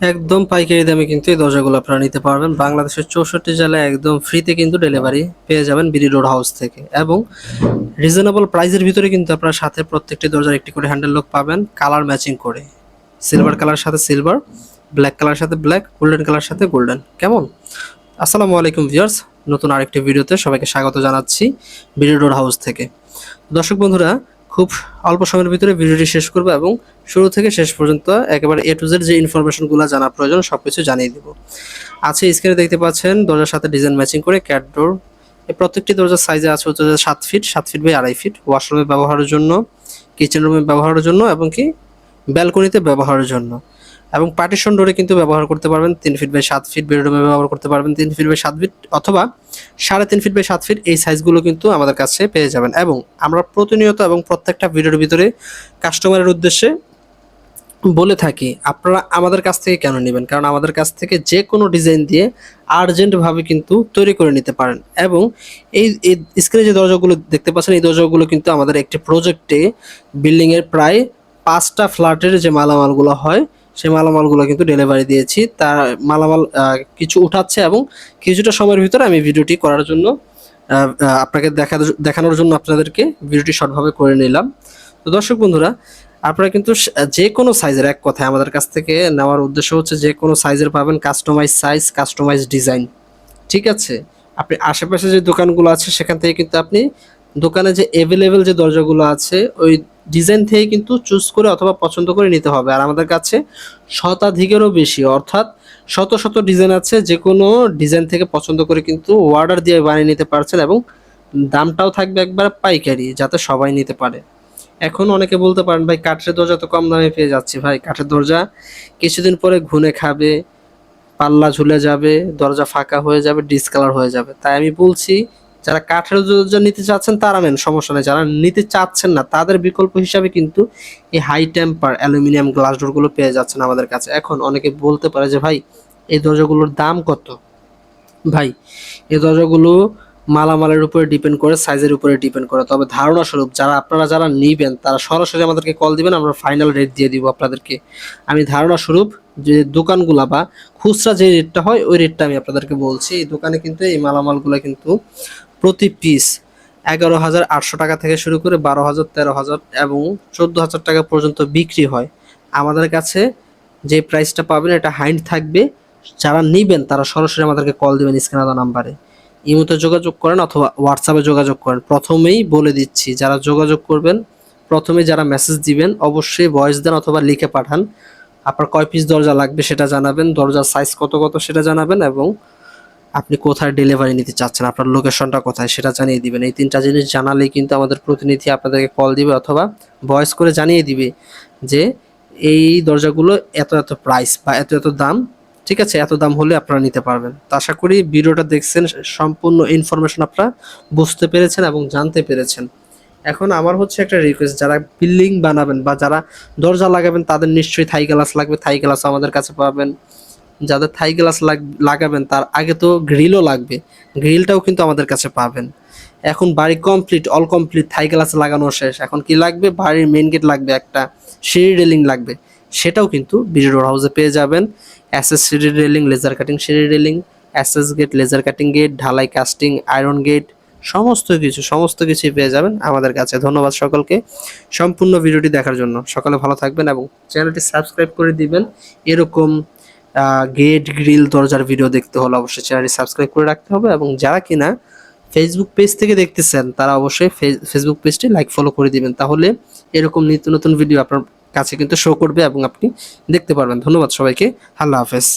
একদম পাইকারি দামে কিন্তু এই দরজাগুলো আপনারা নিতে পারবেন। বাংলাদেশের চৌষট্টি জেলায় একদম ফ্রিতে কিন্তু ডেলিভারি পেয়ে যাবেন বিডি রোড হাউস থেকে। এবং রিজনেবল প্রাইসের ভিতরে কিন্তু আপনারা সাথে প্রত্যেকটি দরজার একটি করে হ্যান্ডেল লক পাবেন কালার ম্যাচিং করে। সিলভার কালার সাথে সিলভার ব্ল্যাক কালার সাথে ব্ল্যাক গোল্ডেন কালার সাথে গোল্ডেন কেমন? আসসালামু আলাইকুম ভিউয়ার্স নতুন আরেকটি ভিডিওতে সবাইকে স্বাগত জানাচ্ছি বিডি রোড হাউস থেকে। দর্শক বন্ধুরা খুব অল্প সময়ের ভিতরে ভিডিওটি শেষ করব এবং শুরু থেকে শেষ পর্যন্ত একেবারে এ টু জেড যে ইনফরমেশনগুলো জানা প্রয়োজন সব কিছু জানিয়ে দেবো। আছে স্ক্রিনে দেখতে পাচ্ছেন, দরজার সাথে ডিজাইন ম্যাচিং করে ক্যাট ডোর প্রত্যেকটি দরজার সাইজে আছে হচ্ছে সাত ফিট সাত ফিট বাই আড়াই ফিট ওয়াশরুমে ব্যবহারের জন্য কিচেন রুমে ব্যবহারের জন্য এবং কি ব্যালকনিতে ব্যবহারের জন্য। এবং পার্টিশন ডোরে কিন্তু ব্যবহার করতে পারবেন তিন ফিট বাই সাত ফিট বেডরুমে ব্যবহার করতে পারবেন তিন ফিট বাই সাত ফিট অথবা সাড়ে তিন ফিট বাই সাত ফিট এই সাইজগুলো কিন্তু আমাদের কাছে পেয়ে যাবেন। এবং আমরা প্রতিনিয়ত এবং প্রত্যেকটা ভিডিওর ভিতরে কাস্টমারের উদ্দেশ্যে বলে থাকি, আপনারা আমাদের কাছ থেকে কেন নেবেন? কারণ আমাদের কাছ থেকে যে কোনো ডিজাইন দিয়ে আর্জেন্টভাবে কিন্তু তৈরি করে নিতে পারেন। এবং এই স্ক্রিনে যে দরজাগুলো দেখতে পাচ্ছেন, এই দরজাগুলো কিন্তু আমাদের একটি প্রজেক্টে বিল্ডিংয়ের প্রায় পাঁচটা ফ্ল্যাটের যে মালামালগুলো হয় সেই মালামালগুলো কিন্তু ডেলিভারি দিয়েছি। তার মালামাল কিছু উঠাচ্ছে এবং কিছুটা সময়ের ভিতরে আমি ভিডিওটি করার জন্য আপনাকে দেখা দেখানোর জন্য আপনাদেরকে ভিডিওটি শর্টভাবে করে নিলাম। তো দর্শক বন্ধুরা, আপনারা কিন্তু যে কোনো সাইজের এক কথায় আমাদের কাছ থেকে নেওয়ার উদ্দেশ্য হচ্ছে যে কোনো সাইজের পাবেন কাস্টমাইজ সাইজ কাস্টমাইজ ডিজাইন ঠিক আছে? আপনি আশেপাশে যে দোকানগুলো আছে, সেখান থেকে কিন্তু আপনি দোকানে যে অ্যাভেলেবেল যে দরজাগুলো আছে, ওই ডিজাইন থেকে কিন্তু চুজ করে অথবা পছন্দ করে নিতে হবে। আর আমাদের কাছে শতাধিকেরও বেশি, অর্থাৎ শত শত ডিজাইন আছে যে কোনো ডিজাইন থেকে পছন্দ করে কিন্তু অর্ডার দিয়ে বানিয়ে নিতে পারছেন এবং দামটাও থাকবে একবার পাইকারি, যাতে সবাই নিতে পারে। এখন অনেকে বলতে পারেন, ভাই, কাঠের দরজা তো কম দামে পেয়ে যাচ্ছি। ভাই, কাঠের দরজা কিছুদিন পরে ঘুনে খাবে, পাল্লা ঝুলে যাবে, দরজা ফাঁকা হয়ে যাবে ডিসকালার হয়ে যাবে। তাই আমি বলছি যারা কাঠের দরজা নিতে চাচ্ছেন, তারা নেন সমস্যা নেই। যারা নিতে চাচ্ছেন না, তাদের বিকল্প হিসাবে কিন্তু এই হাই টেম্পার অ্যালুমিনিয়াম গ্লাস ডোরগুলো পেয়ে যাচ্ছেন আমাদের কাছে। এখন অনেকে বলতে পারে যে, ভাই, এই দরজাগুলোর দাম কত? ভাই, এই দরজাগুলো মালামালের উপরে ডিপেন্ড করে সাইজের উপরে ডিপেন্ড করে। তবে ধারণা স্বরূপ, যারা আপনারা যারা নিবেন, তারা সরাসরি আমাদেরকে কল দিবেন, আমরা ফাইনাল রেট দিয়ে দিব আপনাদেরকে। আমি ধারণা স্বরূপ, যে দোকানগুলা বা খুচরা যে রেটটা হয়, ওই রেটটা আমি আপনাদেরকে বলছি। এই দোকানে কিন্তু এই মালামালগুলো কিন্তু প্রতি পিস এগারো হাজার আটশো টাকা থেকে শুরু করে বারো হাজার তেরো হাজার এবং চোদ্দ হাজার টাকা পর্যন্ত বিক্রি হয়। আমাদের কাছে যে প্রাইসটা পাবেন, এটা হাইন্ড থাকবে। যারা নিবেন, তারা সরাসরি আমাদেরকে কল দিবেন স্ক্যানার নাম্বারে ইমোতে যোগাযোগ করেন অথবা হোয়াটসঅ্যাপে যোগাযোগ করেন। প্রথমেই বলে দিচ্ছি, যারা যোগাযোগ করবেন, প্রথমে যারা মেসেজ দিবেন, অবশ্যই ভয়েস দেন অথবা লিখে পাঠান। আপনার কয় পিস দরজা লাগবে সেটা জানাবেন, দরজার সাইজ কত কত সেটা জানাবেন এবং আপনি কোথায় ডেলিভারি নিতে চাচ্ছেন, আপনার লোকেশনটা কোথায়, সেটা জানিয়ে দিবেন। এই তিনটা জিনিস জানালেই কিন্তু আমাদের প্রতিনিধি আপনাদেরকে কল দিবে অথবা ভয়েস করে জানিয়ে দিবে যে এই দরজাগুলো এত এত প্রাইস বা এত এত দাম, ঠিক আছে? এত দাম হলে আপনারা নিতে পারবেন। তো আশা করি ভিডিওটা দেখছেন, সম্পূর্ণ ইনফরমেশন আপনারা বুঝতে পেরেছেন এবং জানতে পেরেছেন। এখন আমার হচ্ছে একটা রিকোয়েস্ট যারা বিল্ডিং বানাবেন বা যারা দরজা লাগাবেন, তাদের নিশ্চয়ই থাই গ্লাস লাগবে। থাই গ্লাস আমাদের কাছে পাবেন। যাদের থাই গ্লাস লাগাবেন তার আগে তো গ্রিলও লাগবে। গ্রিলটাও কিন্তু আমাদের কাছে পাবেন। এখন বাড়ি complete all complete Thai glass লাগানো শেষ। এখন কি লাগবে? বাড়ির মেন গেট লাগবে একটা সিঁড়ি রেলিং লাগবে। সেটাও কিন্তু বিডি হাউসে পেয়ে যাবেন। এসএস সিঁড়ি রেলিং লেজার কাটিং সিঁড়ি railing SS gate laser cutting gate ঢালাই কাস্টিং আয়রন গেট সমস্ত কিছু, সমস্ত কিছুই পেয়ে যাবেন আমাদের কাছে। ধন্যবাদ সকলকে। সম্পূর্ণ ভিডিওটি দেখার জন্য। সকালে ভালো থাকবেন এবং চ্যানেলটি সাবস্ক্রাইব করে দিবেন। এরকম গেট গ্রিল দরজার ভিডিও দেখতে হলে অবশ্যই চ্যানেলটি সাবস্ক্রাইব করে রাখতে হবে এবং যারা কিনা ফেসবুক পেজ থেকে দেখতেছেন, তারা অবশ্যই ফেসবুক পেজটি লাইক ফলো করে দিবেন। তাহলে এরকম নিত্য নতুন ভিডিও আপনার কাছে কিন্তু শো করবে এবং আপনি দেখতে পারবেন। ধন্যবাদ সবাইকে। আল্লাহ হাফেজ।